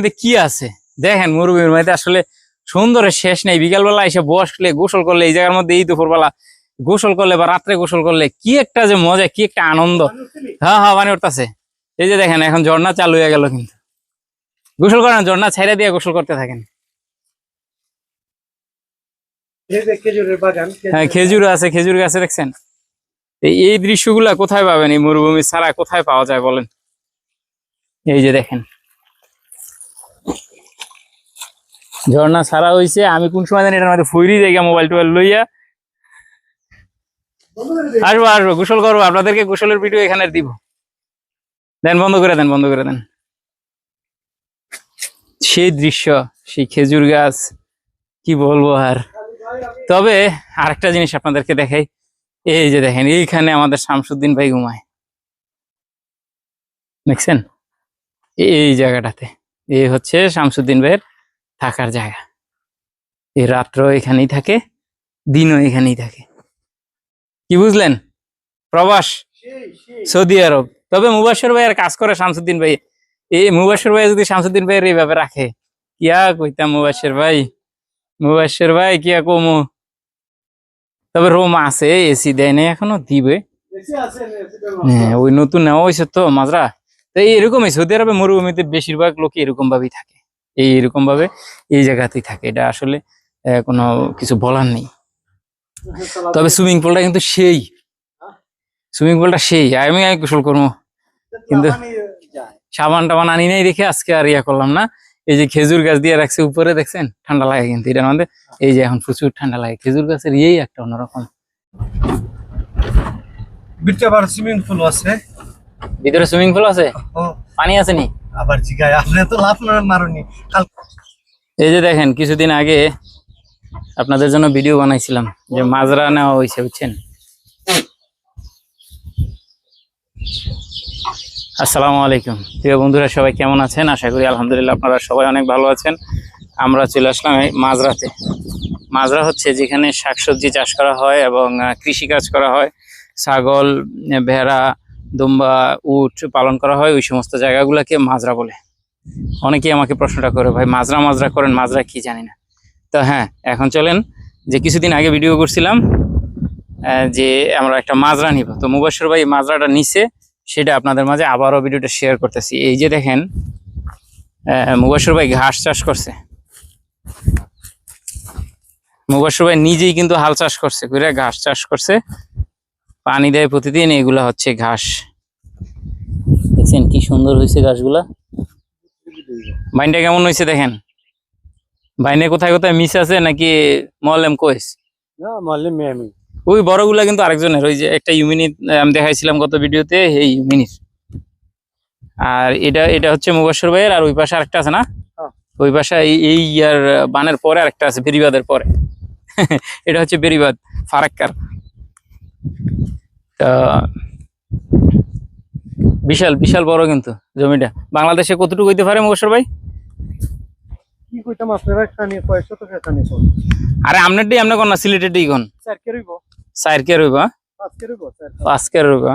মধ্যে কি আছে? দেখেন মরুভূমির মধ্যে আসলে সুন্দরের শেষ নেই। বিকালবেলা এসে বসলে গোসল করলে এই জায়গার মধ্যে এই দুপুরবেলা গোসল করলে বা রাত্রে গোসল করলে কি একটা যে মজা কি একটা আনন্দ। হ্যাঁ হ্যাঁ মানে উঠতেছে। এই যে দেখেন এখন ঝর্ণা চালু হয়ে গেল কিন্তু। গোসল করেন ঝর্ণা ছেড়ে দিয়ে গোসল করতে থাকেন। হ্যাঁ খেজুর আছে খেজুর গাছে দেখছেন? এই এই দৃশ্যগুলা কোথায় পাবেন এই মরুভূমি ছাড়া কোথায় পাওয়া যায় বলেন? এই যে দেখেন। ঝর্ণা ছাড়া হইছে, আমি কোন সময় জানি এটার মধ্যে ফুইরি জায়গা মোবাইল টোবাইল লইয়া আসব আসব, গোসল করব, আপনাদেরকে গোসলের ভিডিও এখানে দিব। দেন, বন্ধ করে দেন, বন্ধ করে দেন। সেই দৃশ্য, সেই খেজুর গাছ, কি বলব আর। তবে আরেকটা জিনিস আপনাদেরকে দেখাই, এই যে দেখেন, এইখানে আমাদের শামসুদ্দিন ভাই ঘুমায়। দেখছেন? এই জায়গাটাতে, এই হচ্ছে শামসুদ্দিন ভাইয়ের থাকার জায়গা। এই রাত্র এখানেই থাকে, দিনও এখানেই থাকে। কি বুঝলেন? প্রবাস, সৌদি আরব। তবে মুবাসর ভাইয়ের কাজ করে শামসুদ্দিন ভাই। এই মুবাসর ভাই যদি শামসুদ্দিন ভাইয়ের এইভাবে রাখে, কিয়া কইতাম মুবাসর ভাই? মুবাসর ভাই কিয়া কমু? তবে রোম আছে, এসি দেয় নাই, এখনও দিবে। হ্যাঁ ওই নতুন নেওয়া হয়েছে তো, মাজরা। তো এরকমই, সৌদি আরবে মরুভূমিতে বেশিরভাগ লোক এরকম ভাবেই থাকে। এই এরকম ভাবে এই জায়গাতেই থাকে। এটা আসলে কোনো কিছু বলার নেই। তবে সুইমিং পুলটা কিন্তু সেই। সুইমিং পুলটা সেই। আমি আমি গোসল করব। কিন্তু সাবান টাবান আনি নাই দেখে আজকে আর ইয়া করলাম না। এই যে খেজুর গাছ দিয়ে রাখছে উপরে, দেখছেন? ঠান্ডা লাগে কিন্তু এটার মধ্যে। এই যে এখন প্রচুর ঠান্ডা লাগে। খেজুর গাছের ইয়েই একটা অন্যরকম। বিটে আবার সুইমিং পুল আছে। ভিতরে সুইমিং পুল আছে? পানি আছে নি? আবার জিগায় আপনি তো লাভ মারুনি। কাল এই যে দেখেন কিছুদিন আগে আপনাদের জন্য ভিডিও বানাইছিলাম যে মাজরা নেওয়া হয়েছে বুঝছেন? আসসালামু আলাইকুম। প্রিয় বন্ধুরা সবাই কেমন আছেন? আশা করি আলহামদুলিল্লাহ আপনারা সবাই অনেক ভালো আছেন। আমরা চলে আসলাম এই মাজরাতে। মাজরা হচ্ছে যেখানে শাকসবজি চাষ করা হয় এবং আহ, কৃষিকাজ করা হয়। ছাগল ভেড়া দুম্বা, উট পালন করা হয়, ওই সমস্ত জায়গাগুলোকে মাজরা বলে। অনেকেই আমাকে প্রশ্নটা করে, ভাই, মাজরা মাজরা করেন, মাজরা কি জানি না? তো হ্যাঁ এখন চলেন, যে কিছুদিন আগে ভিডিও করছিলাম যে আমরা একটা মাজরা নিব। তো মুবাসর ভাই মাজরাটা নিছে, সেটা আপনাদের মাঝে আবারও ভিডিওটা শেয়ার করতেছি। এই যে দেখেন মুবাসর ভাই ঘাস চাষ করছে। মুবাসর ভাই নিজেই কিন্তু হাল চাষ করছে করে ঘাস চাষ করছে। পানি দেয় প্রতিদিন এগুলা হচ্ছে ঘাস। দেখছেন কি সুন্দর হয়েছে ঘাসগুলা। বাইনটা কেমন হয়েছে দেখেন? বাইনে কোথায় কোথায় মিস আছে নাকি মলেম কোয়েস? ওই বড়গুলা কিন্তু আরেকজনের ওই যে একটা ইউমিনিট আমি দেখাইছিলাম গত ভিডিওতে এই ইউমিনিট আর এটা এটা হচ্ছে মুবাসর ভাইয়ের আর ওই পাশে আরেকটা আছে না? হ্যাঁ। ওই পাশে এই এই ইয়ার বানের পরে আরেকটা আছে বেরিবাদের পরে। এটা হচ্ছে বেরিবাদ ফারাক্কার। তা বিশাল বিশাল বড় কিন্তু জমিটা। বাংলাদেশে কতটুকু হইতে পারে মুবাসর ভাই? কি কইতাম আপনারা খানি কয়শো টাকা খানি আরে ডি আপনার কোন না সিলেটের ডি কোন। চার কে রইব? চার কে রইবা পাঁচ কে রইব? চার পাঁচ কে রইবা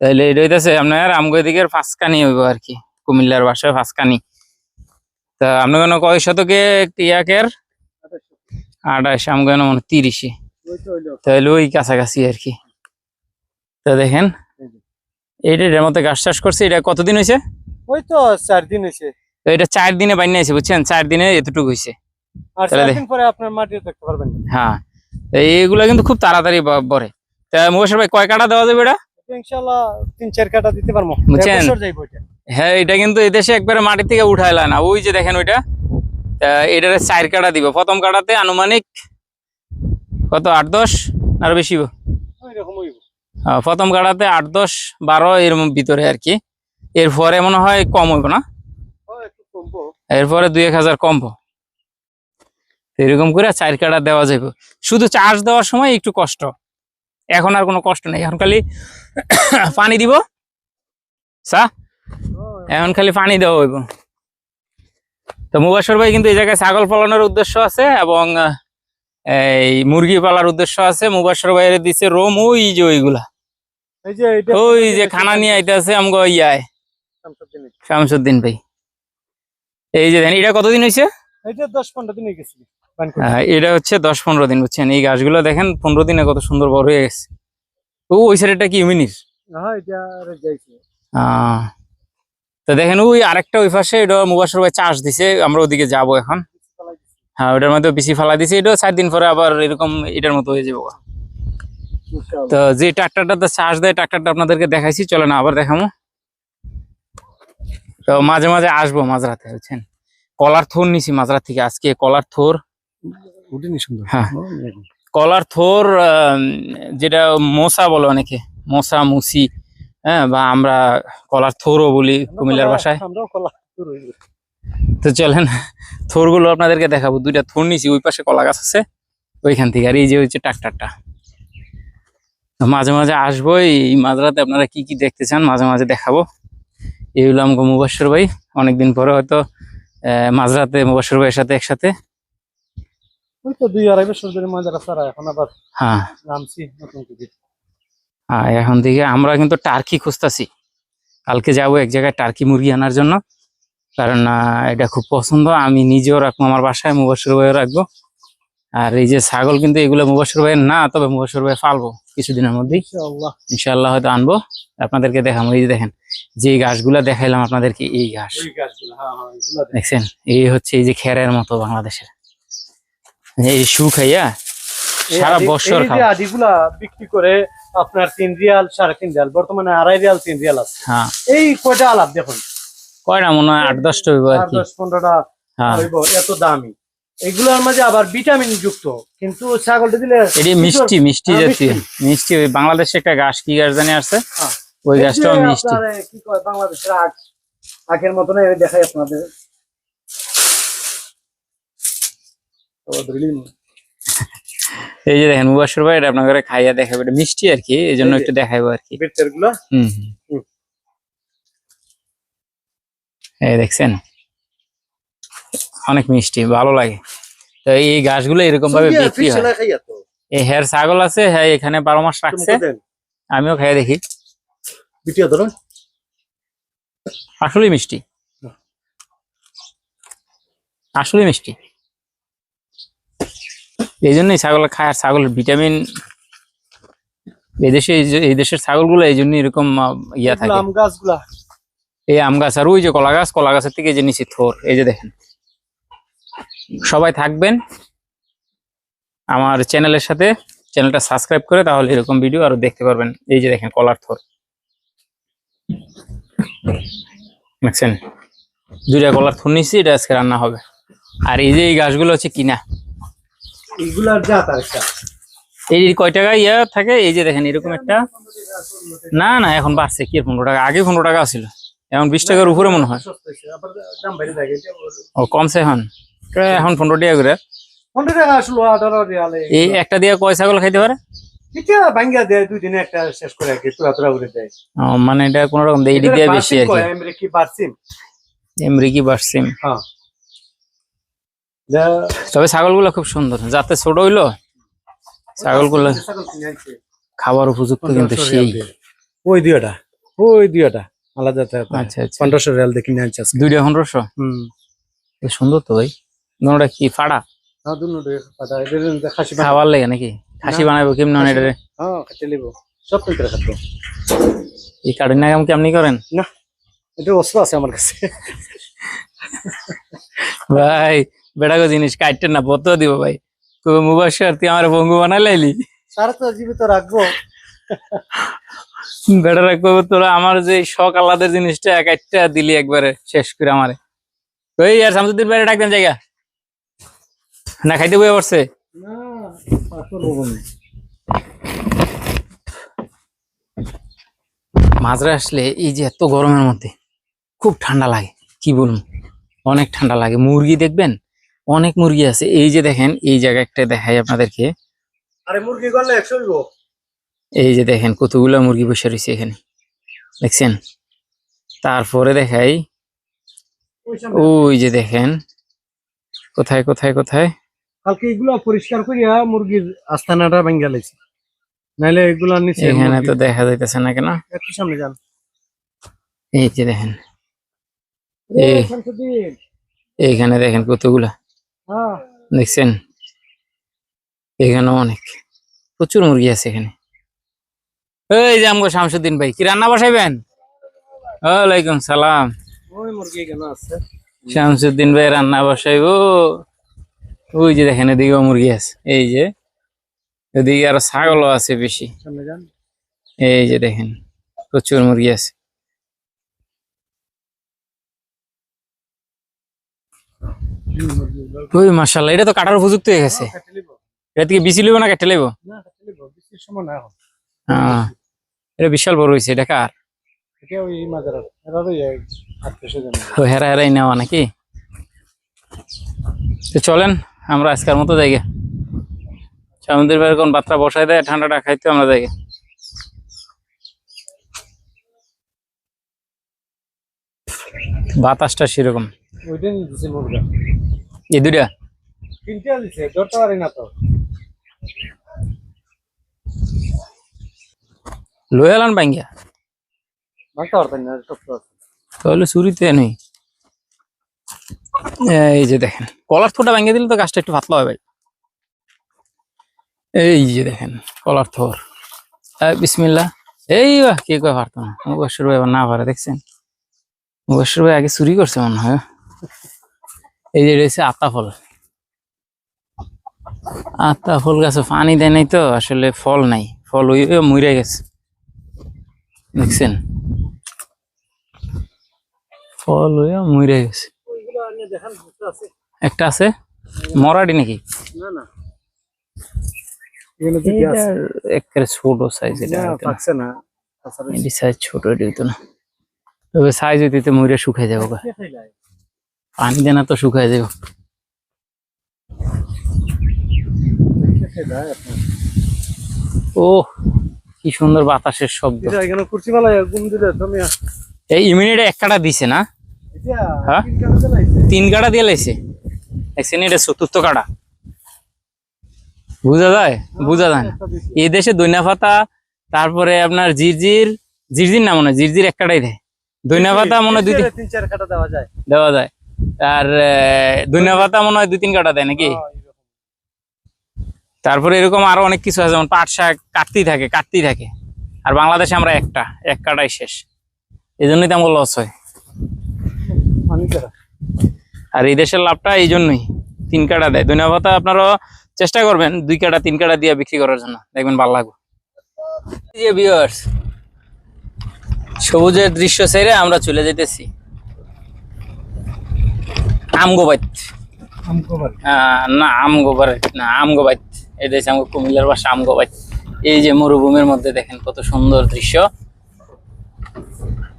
তাহলে এটা হইতেছে আপনার আমগো দিকের পাঁচকানি হইব আর কি কুমিল্লার ভাষায় পাঁচকানি তা আপনার কোন কয় শতকে ইয়াকের আঠাশ আমগো মনে তিরিশে। তো তাহলে ওই কাছাকাছি আর কি। তো দেখেন এইটা এটার মধ্যে গাছ চাষ করছে এটা কতদিন হয়েছে? ওই তো চার দিন হয়েছে। এটা চার দিনে বাইনে আছে বুঝছেন? চার দিনে এতটুকু হয়েছে। আর চার দিন পরে আপনার মাটি দেখতে পারবেন। হ্যাঁ এইগুলা কিন্তু খুব তাড়াতাড়ি বড়ে। তা ভাই কয় কাটা দেওয়া যাবে এটা? এটা ইনশাআল্লাহ তিন চার কাটা দিতে পারব। বুঝছেন? হ্যাঁ এটা কিন্তু এদেশে একবারে মাটি থেকে উঠাইলা না। ওই যে দেখেন ওইটা। তা এটারে চার কাটা দিব। প্রথম কাটাতে আনুমানিক কত, আট দশ? আর বেশি প্রথম কাটাতে আট দশ, বারো, এর ভিতরে আর কি। এরপরে মনে হয় কম হইব না? এরপরে দুই এক হাজার কমবো। এরকম করে চার কাটা দেওয়া যাবে শুধু চার্জ দেওয়ার সময় একটু কষ্ট। এখন আর কোনো কষ্ট নেই। এখন খালি পানি দিব। সা এখন খালি পানি দেওয়া হইব। তো মুবাসর ভাই কিন্তু এই জায়গায় ছাগল পালনের উদ্দেশ্য আছে এবং এই মুরগি পালার উদ্দেশ্য আছে মুবাসর ভাইয়ের দিছে রোম ওই যে ওইগুলা। ওই যে খানা নিয়ে আইতেছে আমগো ইয়ায়। শামসুদ্দিন ভাই। এই যে দেখেন এটা কতদিন হয়েছে দশ পনেরো দিন হয়ে এটা হচ্ছে দশ পনেরো দিন বুঝছেন? এই গাছগুলো দেখেন পনেরো দিনে কত সুন্দর বড় হয়ে গেছে। ও ওই সাইডটা কি ইউমিনির তো দেখেন ওই আরেকটা ওই পাশে এটা মুবাসর ভাই চাষ দিছে আমরা ওদিকে যাব এখন। হ্যাঁ ওটার মধ্যে বেশি ফালা দিছে এটা চার দিন পরে আবার এরকম এটার মতো হয়ে যাব। তো যে ট্রাক্টরটাতে চার্জ দেয় ট্রাক্টরটা আপনাদেরকে দেখাইছি চলে না আবার দেখামো। তো মাঝে মাঝে আসব মাঝরাতে বুঝছেন? কলার থোর নিছি মাঝরাত থেকে আজকে কলার থোর। হ্যাঁ। কলার থোর যেটা মোসা বলে অনেকে মোসা মুসি হ্যাঁ বা আমরা কলার থোরও বলি কুমিল্লার ভাষায়। তো চলেন থোরগুলো আপনাদেরকে দেখাবো। দুইটা থোর নিছি ওই পাশে কলা গাছ আছে ওইখান থেকে। আর এই যে হচ্ছে ট্রাক্টরটা। মাঝে মাঝে আসব এই মাঝরাতে আপনারা কি কি দেখতে চান মাঝে মাঝে দেখাবো। এই হলো আমাকে মুবাসর ভাই অনেকদিন পরে হয়তো মাঝরাতে মুবাসর ভাইয়ের সাথে একসাথে। হ্যাঁ। এখন থেকে আমরা কিন্তু টার্কি খুঁজতেছি। কালকে যাব এক জায়গায় টার্কি মুরগি আনার জন্য। কারণ এটা খুব পছন্দ। আমি নিজেও রাখব আমার বাসায় মুবাসর ভাইও রাখব। আর এই যে ছাগল কিন্তু এগুলো মুবাসর ভাইয়ের না তবে মুবাসর ভাই ফালবো কিছুদিনের মধ্যেই। ইনশাল্লাহ হয়তো আনব। আপনাদেরকে দেখাবো এই যে দেখেন যে গাছগুলা দেখাইলাম আপনাদেরকে এই গাছগুলো হ্যাঁ হ্যাঁ। দেখছেন? এই হচ্ছে এই যে খেরের মতো বাংলাদেশের। এই সু খাইয়া সারা বছর আদিগুলা বিক্রি করে আপনার তিন রিয়াল সাড়ে তিন রিয়াল বর্তমানে আড়াই রিয়াল তিন রিয়াল আছে। হ্যাঁ। এই কয়টা আলাপ দেখুন। কয়টা মনে হয় আট দশটা হইব আর কি। দশ পনেরোটা হ্যাঁ। হইব এত দামি। এগুলোর মাঝে আবার ভিটামিন যুক্ত কিন্তু ছাগলটা দিলে এটি মিষ্টি মিষ্টি হ্যাঁ, জাতীয় মিষ্টি। ওই বাংলাদেশে একটা গাছ কি গাছ জানি আসছে হ্যাঁ। ওই গাছটাও মিষ্টি। আপনার, কি কয় বাংলাদেশের আখ আখের মতন দেখাই আপনাদের। এই যে দেখেন মুবাসর ভাই এটা আপনাদের খাইয়া দেখাবো এটা মিষ্টি আর কি এই জন্য একটু দেখাবো আর কি। হুম। হুম। এই দেখছেন? অনেক মিষ্টি ভালো লাগে। তো এই গাছগুলো এরকম ভাবে বিক্রি হয়। এই হেয়ার ছাগল আছে হ্যাঁ এখানে বারো মাস রাখছে। আমিও খাইয়া দেখি। আসলে মিষ্টি। আসলে মিষ্টি। এই জন্যই ছাগল খায় আর ছাগলের ভিটামিন এই দেশে এই দেশের ছাগলগুলো এই জন্য এরকম ইয়া থাকে। গাছগুলা। এই আম গাছ আর ওই যে কলা গাছ কলা গাছের থেকে যে নিচে থোর এই যে দেখেন। সবাই থাকবেন আমার চ্যানেলের সাথে চ্যানেলটা সাবস্ক্রাইব করে তাহলে এরকম ভিডিও আরও দেখতে পারবেন। এই যে দেখেন কলার থোর। দেখছেন? দুইটা কলার থোর নিচ্ছি এটা আজকে রান্না হবে। আর এই যে এই গাছগুলো হচ্ছে কিনা? জাত আর এই কয় টাকা ইয়া থাকে এই যে দেখেন এরকম একটা। না না এখন বাড়ছে কি পনেরো টাকা? আগে পনেরো টাকা ছিল এখন বিশ টাকার উপরে মনে হয়। ও কমছে এখন। এখন পনেরো টাকা করে। পনেরো টাকা আসলো এই একটা দিয়ে কয় ছাগল খাইতে পারে? দেয় মানে এটা কোন রকম বেশি আর কি। বার্সিম? তবে ছাগলগুলো খুব সুন্দর যাতে ছোট হইল ছাগলগুলো খাবার উপযুক্ত কিন্তু সেই। ওই দুইটা ওই দুইটা আলাদা আচ্ছা আচ্ছা। পনেরোশো রিয়াল দিয়ে কিনে আনছে দুইটা পনেরোশো? হুম। সুন্দর তো ভাই। দুটা কি ফাড়া? হ্যাঁ। খাবার লাগে নাকি? খাসি। বানাবো কেমন এটা হ্যাঁ সব খাদ্য। এই কেমনি করেন? না এটা অস্ত্র আছে আমার কাছে। ভাই বেড়াগো জিনিস কাটতে না বত দিব ভাই। কবে মুবাসর তুই আমার বঙ্গু বানাই লাইলি তারা তো জীবিত রাখব। বেটারা কবে তোরা আমার যে শখ আল্লাদের জিনিসটা এক একটা দিলি একবারে শেষ করে আমারে। ওই আর শামসুদ্দিন বাইরে ডাকবেন জায়গা। না খাইতে বয়ে পড়ছে। মাঝরা আসলে এই যে এত গরমের মধ্যে খুব ঠান্ডা লাগে, কি বলব? অনেক ঠান্ডা লাগে। মুরগি দেখবেন? অনেক মুরগি আছে। এই যে দেখেন, এই জায়গা একটা দেখাই আপনাদেরকে। আরে মুরগি করলে একশো এই যে দেখেন কতগুলো মুরগি বসে রয়েছে এখানে। দেখছেন? তারপরে দেখাই ওই যে দেখেন কোথায় কোথায় কোথায়? কালকে এগুলা পরিষ্কার করিয়া মুরগির আস্তানাটা ভেঙে গেছে নাইলে এগুলা নিচে এখানে তো দেখা যাইতেছে না কেন? একটু সামনে যান। এই যে দেখেন। এইখানে দেখেন কতগুলা। হ্যাঁ। দেখছেন? এখানেও অনেক। প্রচুর মুরগি আছে এখানে। এই যে আমগো শামসুদ্দিন ভাই কি রান্না বসাইবেন? ওয়ালাইকুম সালাম। শামসুদ্দিন ভাই রান্না বসাইবো। ওই যে দেখেন এদিকেও মুরগি আছে। এই যে এদিকে আরও ছাগলও আছে বেশি। এই যে দেখেন প্রচুর মুরগি আছে। ওই মাসাল্লাহ এটা তো কাটার উপযুক্ত হয়ে গেছে। লিব এটা থেকে বিচি লইব না কেটে না লিব বৃষ্টির সময় না হ্যাঁ। এটা বিশাল বড় হয়েছে এটা কার? হেরা হেরাই নেওয়া নাকি? তো চলেন আমরা আজকের মতো যাই গে। সমুদ্রের বাইরে কোন বাত্রা বসাই দেয় ঠান্ডাটা খাইতে আমরা যাই গে। বাতাসটা সেরকম। এই দুইটা? তিনটা দিছে ধরতে পারি না তো। শক্ত আছে। তাহলে চুরিতে নেই। এই যে দেখেন কলার থোটা ভেঙে দিলে তো গাছটা একটু পাতলা হবে ভাই। এই যে দেখেন কলার থোর। আহ, বিসমিল্লাহ। এই বাহ কে কয় পারতো না। মুবাসর ভাই আবার না পারে দেখছেন? মুবাসর ভাই আগে চুরি করছে মনে হয় এই যে রয়েছে আতা ফল। আতা ফল গাছে পানি দেয় নাই তো আসলে ফল নাই। ফল ওই ওই মরে গেছে। দেখছেন? ফল হয়ে মরে গেছে। একটা আছে? মরাডি নাকি? ছোট সাইজ এটা না হয়তো না। পাকছে না। তাছাড়া এটি সাইজ ছোট এটি হইতো না। তবে সাইজ হইতে মরে শুকাই যাব পানি দেনা তো শুকাই যাব। ও কি সুন্দর বাতাসের শব্দ। এই এক কাটা দিছে না? হ্যাঁ? তিন কাটা দিয়ে লাইছে। দেখছেন এটা চতুর্থ কাটা। বুঝা যায়? বুঝা যায় না। এই দেশে দৈনা পাতা তারপরে আপনার জিরজির জিরজির না মনে হয় জিরজির এক কাটাই দেয়। দৈনা পাতা মনে হয় দুই তিন- চার কাটা দেওয়া যায়। দেওয়া যায়। আর দৈনা পাতা মনে হয় দুই তিন কাটা দেয় নাকি? হ্যাঁ। তারপরে এরকম আরও অনেক কিছু আছে যেমন পাট শাক কাটতেই থাকে কাটতেই থাকে। আর বাংলাদেশে আমরা একটা এক কাটাই শেষ। এই জন্যই তো আমার লস হয়। আর এই দেশের লাভটা এই জন্যই তিন কাটা দেয়। ধনিয়া পাতা আপনারাও চেষ্টা করবেন দুই কাটা তিন কাটা দিয়ে বিক্রি করার জন্য। দেখবেন ভালো লাগবে। সবুজের দৃশ্য ছেড়ে আমরা চলে যেতেছি। আমগোবাইত। না আমগোবাইত না আমগোবাইত। এই দেশে আমগো কুমিল্লার ভাষা আমগোবাইত এই যে মরুভূমির মধ্যে দেখেন কত সুন্দর দৃশ্য।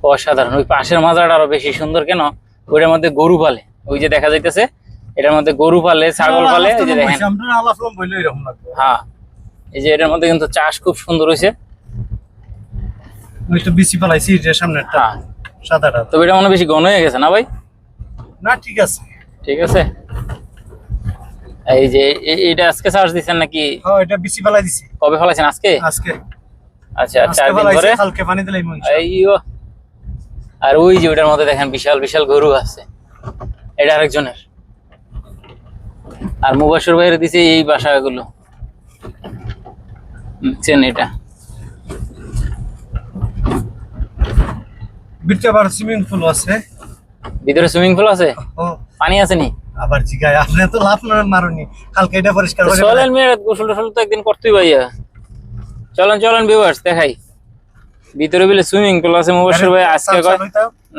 অসাধারণ। ওই পাশের মাজারটা আরও বেশি সুন্দর কেন? ওইটার মধ্যে গরু পালে। ওই যে দেখা যাইতেছে এটার মধ্যে গরু পালে ছাগল পালে এই যে দেখেন। আমরা হ্যাঁ। এই যে এটার মধ্যে কিন্তু চাষ খুব সুন্দর হয়েছে ওই তো বিসি পালাইছি যে সামনেরটা হ্যাঁ। সাদাটা। তবে এটা মনে বেশি ঘন হয়ে গেছে না ভাই? না ঠিক আছে। ঠিক আছে। এই যে এটা আজকে চার্জ দিচ্ছেন নাকি? হ্যাঁ এটা দিছি। কবে ফেলাছেন আজকে? আজকে। আচ্ছা চার দিন পরে? কালকে পানি দিলাই মন আর ওই যে ওটার মধ্যে দেখেন বিশাল বিশাল গরু আছে। এটা আরেকজনের। আর মুবাসুর বাইরে দিছে এই বাসাগুলো। বুঝছেন এটা। সুইমিং পুল আছে। ভিতরে সুইমিং পুল আছে? পানি আছে নি? আবার জিগায়। আপনি তো লাভ না মারুনি। কালকে এটা পরিষ্কার করে চলেন মেয়ে গোসল টোসল তো একদিন করতেই ভাইয়া। চলেন চলেন ভিউয়ার্স দেখাই। ভিতরে বলে সুইমিং পুল আছে মুবাসুর ভাই আজকে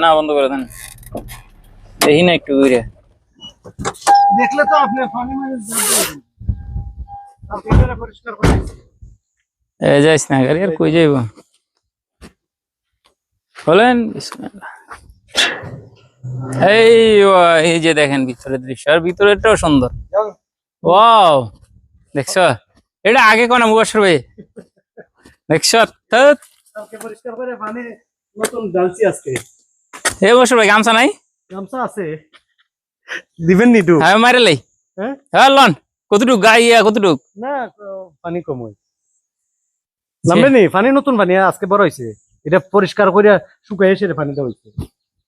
না বন্ধ করে দেন। দেখি না একটু ঘুরে। দেখলে তো আপনি পানি মানে কালকে এটা পরিষ্কার করে। এ যাইস না গাড়ি আর কই যাইব? বলেন বিসমিল্লাহ। এই ও, এই যে দেখেন ভিতরের দৃশ্য আর ভিতরেরটাও সুন্দর। ওয়াও দেখছ? এটা আগে কোন মুবাসর ভাই? দেখছ? এ ভাই গামছা নাই? গামছা আছে। দিবেন নি টু হ্যাঁ মারে লাই। হ্যাঁ? হ্যাঁ লন। কতটুক গাই ইয়া কতটুক? না পানি কম নামবে নি? পানি নতুন পানি আজকে বড় হয়েছে এটা পরিষ্কার করে শুকাই এসে পানি দেওয়া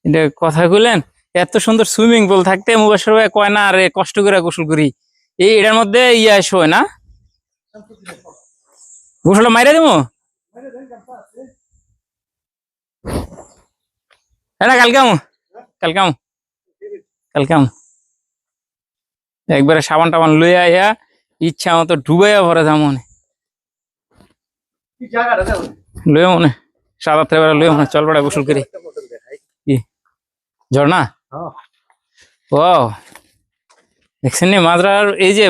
এটা কথা কইলেন? এত সুন্দর সুইমিং পুল থাকতে মুবাসর ভাই কয় না আরে কষ্ট করে গোসল করি। এই এটার মধ্যে ইয়া শোয় না? গোসলটা মাইরা দেবো হ্যাঁ না কালকে আমু কালকে আমু কালকে আমু। একবারে সাবান টাবান লইয়া আইয়া ইচ্ছা মতো ডুবাইয়া ভরে যাও মনে। লইয়া মনে সাদা এবারে লইয়া মনে চল বেড়া গোসল করি। ঝর্ণা? হ্যাঁ। ও দেখছেন মাদ্রার এই যে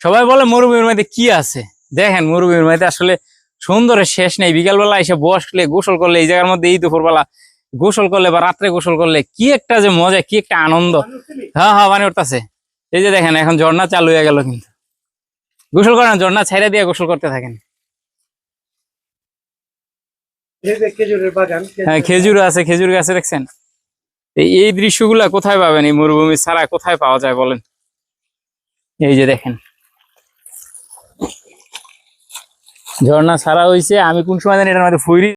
সবাই বলে মরুভূমির মধ্যে কি আছে? দেখেন মরুভূমির মধ্যে আসলে সুন্দরের শেষ নেই। বিকালবেলা এসে বসলে গোসল করলে এই জায়গার মধ্যে এই দুপুরবেলা গোসল করলে বা রাত্রে গোসল করলে কি একটা যে মজা কি একটা আনন্দ। হ্যাঁ হ্যাঁ পানি উঠতেছে। এই যে দেখেন এখন ঝর্ণা চালু হয়ে গেল কিন্তু। গোসল করেন ঝর্ণা ছাইরা দিয়ে গোসল করতে থাকেন। খেজুরের বাগান হ্যাঁ খেজুর আছে খেজুর গাছে দেখছেন? এই দৃশ্যগুলা কোথায় পাবেন? এই মরুভূমি ছাড়া কোথায় পাওয়া যায় বলেন? এই যে দেখেন। ঝর্ণা ছাড়া হয়েছে আমি কোন সময় জানি এটার মধ্যে ফুরি